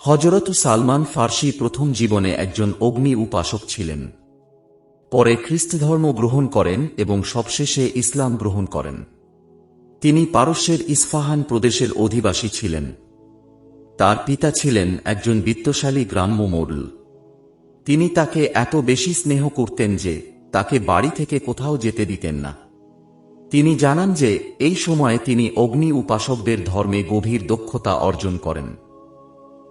হজরত সালমান ফার্সি প্রথম জীবনে একজন অগ্নি উপাসক ছিলেন। পরে খ্রিস্ট ধর্ম গ্রহণ করেন এবং সবশেষে ইসলাম গ্রহণ করেন। তিনি পারস্যের ইস্ফাহান প্রদেশের অধিবাসী ছিলেন। তার পিতা ছিলেন একজন বিত্তশালী গ্রাম্য মোড়ল। তিনি তাকে এত বেশি স্নেহ করতেন যে তাকে বাড়ি থেকে কোথাও যেতে দিতেন না। তিনি জানান যে এই সময়ে তিনি অগ্নি উপাসকদের ধর্মে গভীর দক্ষতা অর্জন করেন।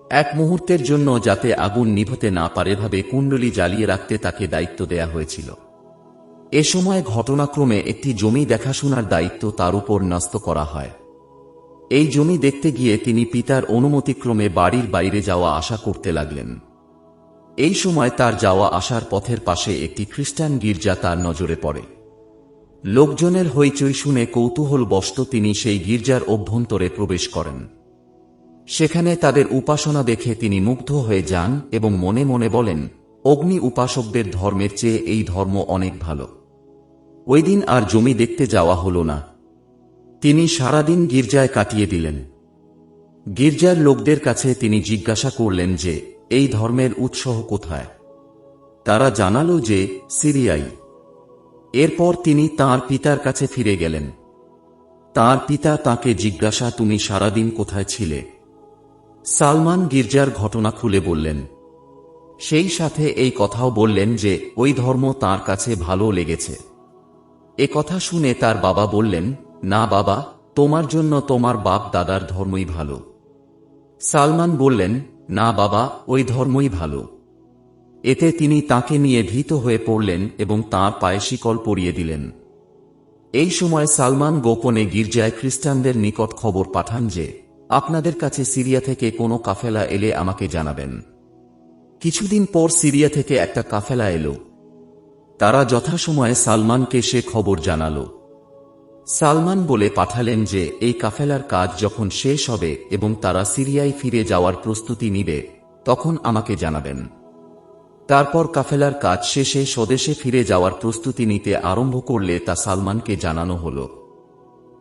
এক মুহূর্তের জন্য যাতে আগুন নিভতে না পারে ভাবে কুণ্ডলী জ্বালিয়ে রাখতে তাকে দায়িত্ব দেয়া হয়েছিল। এ সময় ঘটনাক্রমে একটি জমি দেখাশোনার দায়িত্ব তার উপর ন্যস্ত করা হয়। এই জমি দেখতে গিয়ে তিনি পিতার অনুমতিক্রমে বাড়ির বাইরে যাওয়া আশা করতে লাগলেন। এই সময় তার যাওয়া আসার পথের পাশে একটি খ্রিস্টান গির্জা তার নজরে পড়ে। লোকজনের হইচই শুনে কৌতূহল বশত তিনি সেই গির্জার অভ্যন্তরে প্রবেশ করেন। সেখানে তাদের উপাসনা দেখে তিনি মুগ্ধ হয়ে যান এবং মনে মনে বলেন, অগ্নি উপাসকদের ধর্মের চেয়ে এই ধর্ম অনেক ভালো। ওই দিন আর জমি দেখতে যাওয়া হল না। তিনি সারাদিন গির্জায় কাটিয়ে দিলেন। গির্জার লোকদের কাছে তিনি জিজ্ঞাসা করলেন যে, এই ধর্মের উৎসাহ কোথায়? তারা জানালো যে, সিরিয়াই। এরপর তিনি তার পিতার কাছে ফিরে গেলেন। তার পিতা তাকে জিজ্ঞাসা, তুমি সারাদিন কোথায় ছিলে? সালমান গির্জার ঘটনা খুলে বললেন। সেই সাথে এই কথাও বললেন যে, ওই ধর্ম তার কাছে ভালো লেগেছে। এ কথা শুনে তার বাবা বললেন, না বাবা, তোমার জন্য তোমার বাপ দাদার ধর্মই ভালো। সালমান বললেন, না বাবা, ওই ধর্মই ভালো। এতে তিনি তাকে নিয়ে ভীত হয়ে পড়লেন এবং তাঁর পায়ে শিকল পরিয়ে দিলেন। এই সময় সালমান গোপনে গির্জায় খ্রিস্টানদের নিকট খবর পাঠান যে আপনাদের কাছে সিরিয়া থেকে কোনো কাফেলা এলে আমাকে জানাবেন। কিছুদিন পর সিরিয়া থেকে একটা কাফেলা এলো। তারা যথাসময়ে সালমানকে সে খবর জানালো। সালমান বলে পাঠালেন যে, এই কাফেলার কাজ যখন শেষ হবে এবং তারা সিরিয়ায় ফিরে যাওয়ার প্রস্তুতি নিবে, তখন আমাকে জানাবেন। তারপর কাফেলার কাজ শেষে স্বদেশে ফিরে যাওয়ার প্রস্তুতি নিতে আরম্ভ করলে তা সালমানকে জানানো হল।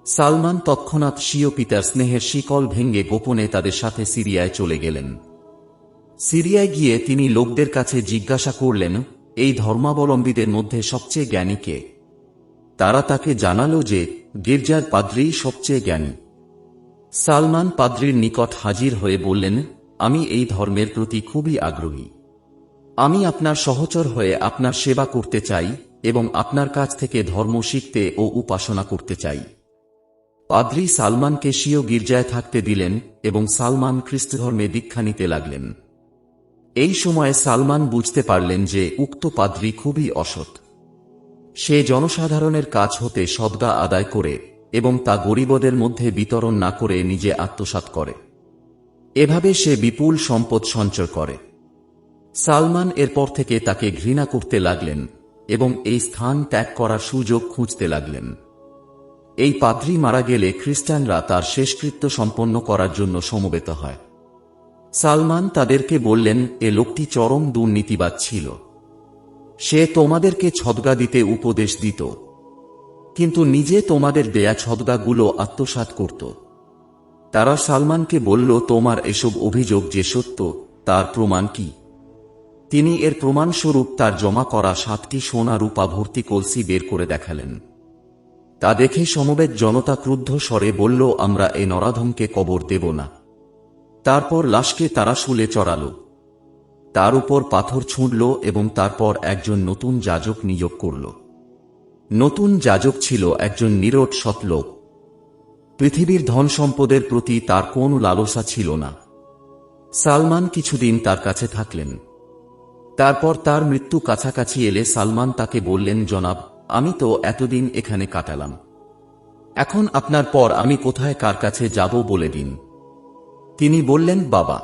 সালমান তৎক্ষণাৎ স্বীয় পিতার স্নেহের শিকল ভেঙ্গে গোপনে তাদের সাথে সিরিয়ায় চলে গেলেন। সিরিয়ায় গিয়ে তিনি লোকদের কাছে জিজ্ঞাসা করলেন, এই ধর্মাবলম্বীদের মধ্যে সবচেয়ে জ্ঞানী কে? তারা তাকে জানালো যে, গির্জার পাদ্রিই সবচেয়ে জ্ঞানী। সালমান পাদ্রির নিকট হাজির হয়ে বললেন, আমি এই ধর্মের প্রতি খুবই আগ্রহী। আমি আপনার সহচর হয়ে আপনার সেবা করতে চাই এবং আপনার কাছ থেকে ধর্ম শিখতে ও উপাসনা করতে চাই। পাদ্রি সালমানকে স্বীয় গির্জায় থাকতে দিলেন এবং সালমান খ্রিস্ট ধর্মে দীক্ষা নিতে লাগলেন। এই সময়ে সালমান বুঝতে পারলেন যে উক্ত পাদ্রি খুবই অসৎ। সে জনসাধারণের কাজ হতে সদ্গা আদায় করে এবং তা গরিবদের মধ্যে বিতরণ না করে নিজে আত্মসাৎ করে। এভাবে সে বিপুল সম্পদ সঞ্চয় করে। সালমান এরপর থেকে তাকে ঘৃণা করতে লাগলেন এবং এই স্থান ত্যাগ করার সুযোগ খুঁজতে লাগলেন। এই পাদ্রি মারা গেলে খ্রিস্টানরা তার শেষকৃত্য সম্পন্ন করার জন্য সমবেত হয়। সালমান তাদেরকে বললেন, এ লোকটি চরম দুর্নীতিবাদ ছিল। সে তোমাদেরকে ছদগা দিতে উপদেশ দিত। কিন্তু নিজে তোমাদের দেয়া ছদগাগুলো আত্মসাত করত। তারা সালমানকে বলল, তোমার এসব অভিযোগ যে সত্য, তার প্রমাণ কি? তিনি এর প্রমাণস্বরূপ তার জমা করা সাতটি সোনা রূপা ভর্তি কলসি বের করে দেখালেন। তা দেখে সমবেত জনতা ক্রুদ্ধ স্বরে বলল, আমরা এ নরাধমকে কবর দেব না। তারপর লাশকে তারা শুলে চড়াল। তার উপর পাথর ছুঁড়ল এবং তারপর একজন নতুন যাজক নিয়োগ করল। নতুন যাজক ছিল একজন নিরট সৎলোক পৃথিবীর ধন সম্পদের প্রতি তার কোন লালসা ছিল না। সালমান কিছুদিন তার কাছে থাকলেন। তারপর তার মৃত্যু কাছাকাছি এলে সালমান তাকে বললেন, জনাব আমি তো এতদিন এখানে কাটালাম। এখন আপনার পর আমি কোথায় কার কাছে যাব বলে দিন। তিনি বললেন, বাবা,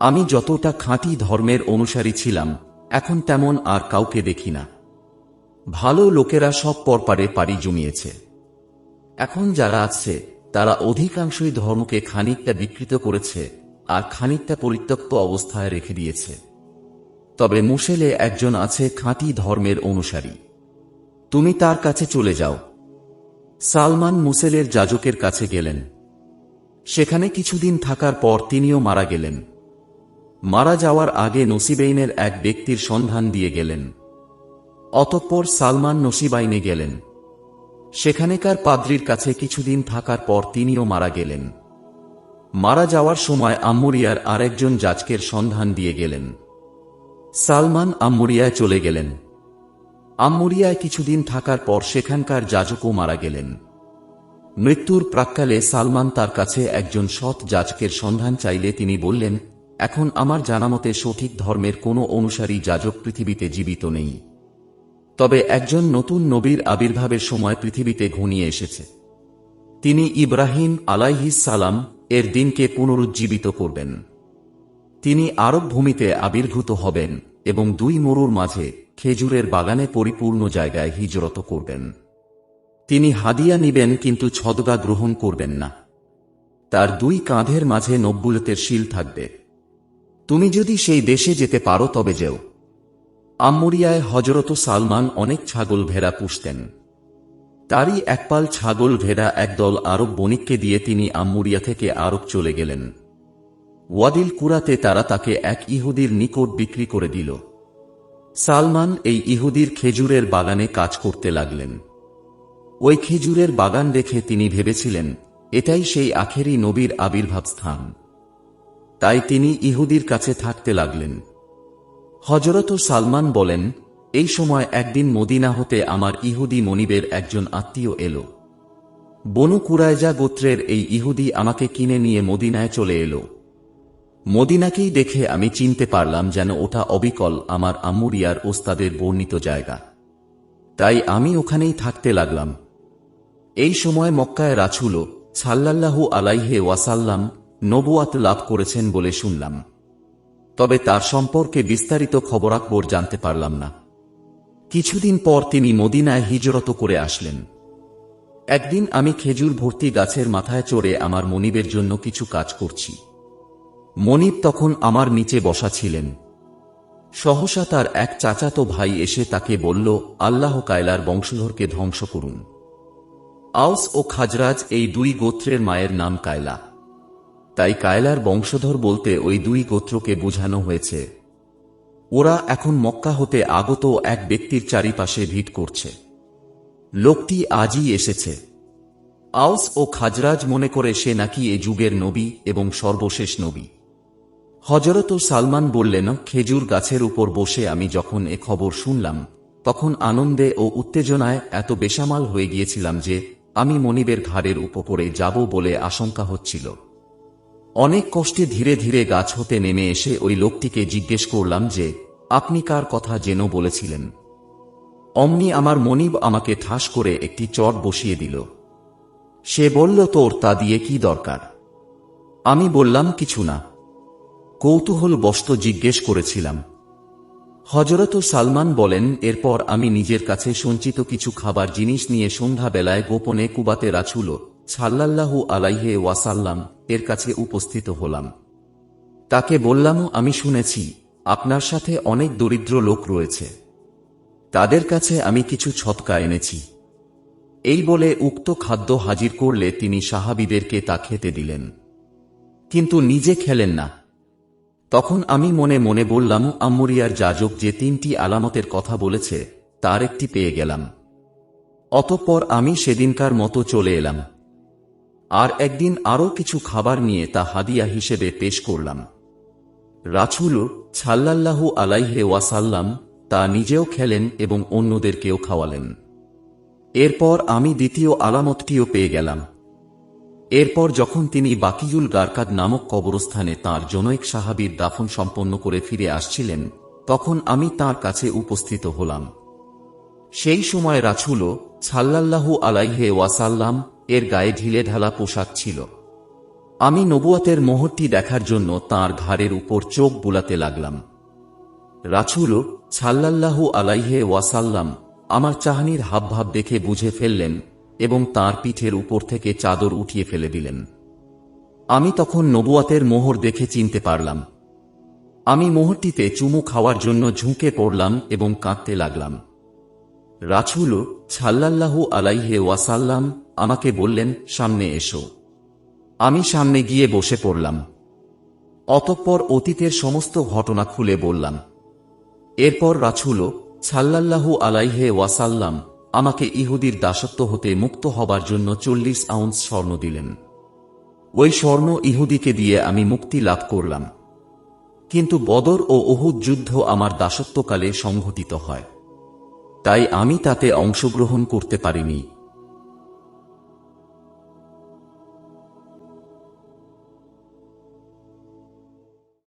আমি যতটা খাঁটি ধর্মের অনুসারী ছিলাম, এখন তেমন আর কাউকে দেখি না। ভালো লোকেরা সব পরপারে পাড়ি জমিয়েছে। এখন যারা আছে, তারা অধিকাংশই ধর্মকে খানিকটা বিকৃত করেছে আর খানিকটা পরিত্যক্ত অবস্থায় রেখে দিয়েছে। তবে মুসেলে একজন আছে খাঁটি ধর্মের অনুসারী। তুমি তার কাছে চলে যাও। সালমান মুসেলের যাজকের কাছে গেলেন। সেখানে কিছুদিন থাকার পর তিনিও মারা গেলেন। মারা যাওয়ার আগে নসিবেইনের এক ব্যক্তির সন্ধান দিয়ে গেলেন। অতঃপর সালমান নসিবাইনে গেলেন। সেখানেকার পাদ্রির কাছে কিছুদিন থাকার পর তিনিও মারা গেলেন। মারা যাওয়ার সময় আম্মুরিয়ার আরেকজন যাজকের সন্ধান দিয়ে গেলেন। সালমান আম্মুরিয়ায় চলে গেলেন। আম্মুরিয়ায় কিছুদিন থাকার পর সেখানকার যাজকও মারা গেলেন। মৃত্যুর প্রাক্কালে সালমান তার কাছে একজন সৎ যাজকের সন্ধান চাইলে তিনি বললেন, এখন আমার জানামতে সঠিক ধর্মের কোনো অনুসারী যাজক পৃথিবীতে জীবিত নেই। তবে একজন নতুন নবীর আবির্ভাবের সময় পৃথিবীতে ঘনিয়ে এসেছে। তিনি ইব্রাহিম আলাইহিস সালাম এর দিনকে পুনরুজ্জীবিত করবেন। তিনি আরব ভূমিতে আবির্ভূত হবেন এবং দুই মরুর মাঝে খেজুরের বাগানে পরিপূর্ণ জায়গায় হিজরত করবেন। তিনি হাদিয়া নিবেন, কিন্তু ছদগা গ্রহণ করবেন না। তার দুই কাঁধের মাঝে নব্বুলতের শিল থাকবে। তুমি যদি সেই দেশে যেতে পারো, তবে যেও। আম্মুরিয়ায় হজরত সালমান অনেক ছাগল ভেড়া পুষতেন। তারই একপাল ছাগল ভেড়া একদল আরব বণিককে দিয়ে তিনি আম্মুরিয়া থেকে আরব চলে গেলেন। ওয়াদিল কুরাতে তারা তাকে এক ইহুদির নিকট বিক্রি করে দিল। সালমান এই ইহুদির খেজুরের বাগানে কাজ করতে লাগলেন। ওই খেজুরের বাগান দেখে তিনি ভেবেছিলেন, এটাই সেই আখেরি নবীর আবির্ভাব স্থান। তাই তিনি ইহুদির কাছে থাকতে লাগলেন। হজরত সালমান বলেন, এই সময় একদিন মদিনা হতে আমার ইহুদি মনিবের একজন আত্মীয় এলো। বনু কুরায়জা গোত্রের এই ইহুদি আমাকে কিনে নিয়ে মদিনায় চলে এলো। মদিনাকেই দেখে আমি চিনতে পারলাম যেন ওটা অবিকল আমার আম্মুরিয়ার ওস্তাদের বর্ণিত জায়গা। তাই আমি ওখানেই থাকতে লাগলাম। এই সময় মক্কায় রাছুল সাল্লাল্লাহু আলাইহে ওয়াসাল্লাম নবুয়াত লাভ করেছেন বলে শুনলাম। তবে তার সম্পর্কে বিস্তারিত খবরাকবর জানতে পারলাম না। কিছুদিন পর তিনি মদিনায় হিজরত করে আসলেন। একদিন আমি খেজুর ভর্তি গাছের মাথায় চড়ে আমার মনিবের জন্য কিছু কাজ করছি। মনিব তখন আমার নিচে বসা ছিলেন। সহসা তার এক চাচাতো ভাই এসে তাকে বলল, আল্লাহ কায়লার বংশধরকে ধ্বংস করুন। আউস ও খাজরাজ এই দুই গোত্রের মায়ের নাম কায়লা। তাই কায়লার বংশধর বলতে ওই দুই গোত্রকে বোঝানো হয়েছে। ওরা এখন মক্কা হতে আগত এক ব্যক্তির চারিপাশে ভিট করছে। লোকটি আজই এসেছে। আউস ও খাজরাজ মনে করে সে নাকি এ যুগের নবী এবং সর্বশেষ নবী। হজরত সালমান বললেন, খেজুর গাছের উপর বসে আমি যখন এ খবর শুনলাম, তখন আনন্দে ও উত্তেজনায় এত বেসামাল হয়ে গিয়েছিলাম যে আমি মনিবের ঘাড়ের উপরে যাব বলে আশঙ্কা হচ্ছিল। অনেক কষ্টে ধীরে ধীরে গাছ হতে নেমে এসে ওই লোকটিকে জিজ্ঞেস করলাম যে, আপনি কার কথা যেন বলেছিলেন? অমনি আমার মনিব আমাকে ঠাস করে একটি চট বসিয়ে দিল। সে বলল, তোর তা দিয়ে কি দরকার? আমি বললাম, কিছু না। কৌতূহল বস্ত জিজ্ঞেস করেছিলাম হজরত সালমান বলেন, এরপর আমি নিজের কাছে সঞ্চিত কিছু খাবার জিনিস নিয়ে সন্ধ্যাবেলায় গোপনে কুবাতে রাছুল সাল্লাল্লাহু আলাইহে ওয়াসাল্লাম এর কাছে উপস্থিত হলাম। তাকে বললাম, আমি শুনেছি, আপনার সাথে অনেক দরিদ্র লোক রয়েছে। তাদের কাছে আমি কিছু ছৎকা এনেছি। এই বলে উক্ত খাদ্য হাজির করলে তিনি সাহাবিদেরকে তা খেতে দিলেন। কিন্তু নিজে খেলেন না। তখন আমি মনে মনে বললাম আম্মুরিয়ার যাজক যে তিনটি আলামতের কথা বলেছে, তার একটি পেয়ে গেলাম। অতঃপর আমি সেদিনকার মতো চলে এলাম। আর একদিন আরও কিছু খাবার নিয়ে তা হাদিয়া হিসেবে পেশ করলাম। রাছুল ছাল্লাল্লাহু আলাইহে ওয়াসাল্লাম তা নিজেও খেলেন এবং অন্যদেরকেও খাওয়ালেন। এরপর আমি দ্বিতীয় আলামতটিও পেয়ে গেলাম। এরপর যখন তিনি বাকিউল গারকাদ নামক কবরস্থানে তাঁর জনৈক সাহাবীর দাফন সম্পন্ন করে ফিরে আসছিলেন, তখন আমি তার কাছে উপস্থিত হলাম। সেই সময় রাছুল ছাল্লাল্লাহু আলাইহে ওয়াসাল্লাম এর গায়ে ঢিলে ঢালা পোশাক ছিল। আমি নবুয়াতের মোহরটি দেখার জন্য তার ঘাড়ের উপর চোখ বুলাতে লাগলাম। রাছুল ছাল্লাল্লাহু আলাইহে ওয়াসাল্লাম আমার চাহানির হাবভাব দেখে বুঝে ফেললেন এবং তার পিঠের উপর থেকে চাদর উঠিয়ে ফেলে দিলেন। আমি তখন নবুয়াতের মোহর দেখে চিনতে পারলাম। আমি মোহরটিতে চুমু খাওয়ার জন্য ঝুঁকে পড়লাম এবং কাঁদতে লাগলাম। রাছুল ছাল্লাল্লাহু আলাইহে ওয়াসাল্লাম আমাকে বললেন, সামনে এসো। আমি সামনে গিয়ে বসে পড়লাম। অতঃপর অতীতের সমস্ত ঘটনা খুলে বললাম। এরপর রাছুল সাল্লাল্লাহু আলাইহে ওয়াসাল্লাম আমাকে ইহুদির দাসত্ব হতে মুক্ত হবার জন্য চল্লিশ আউন্স স্বর্ণ দিলেন। ওই স্বর্ণ ইহুদিকে দিয়ে আমি মুক্তি লাভ করলাম। কিন্তু বদর ও অহুদ যুদ্ধ আমার দাসত্বকালে সংঘটিত হয়। তাই আমি তাতে অংশগ্রহণ করতে পারিনি।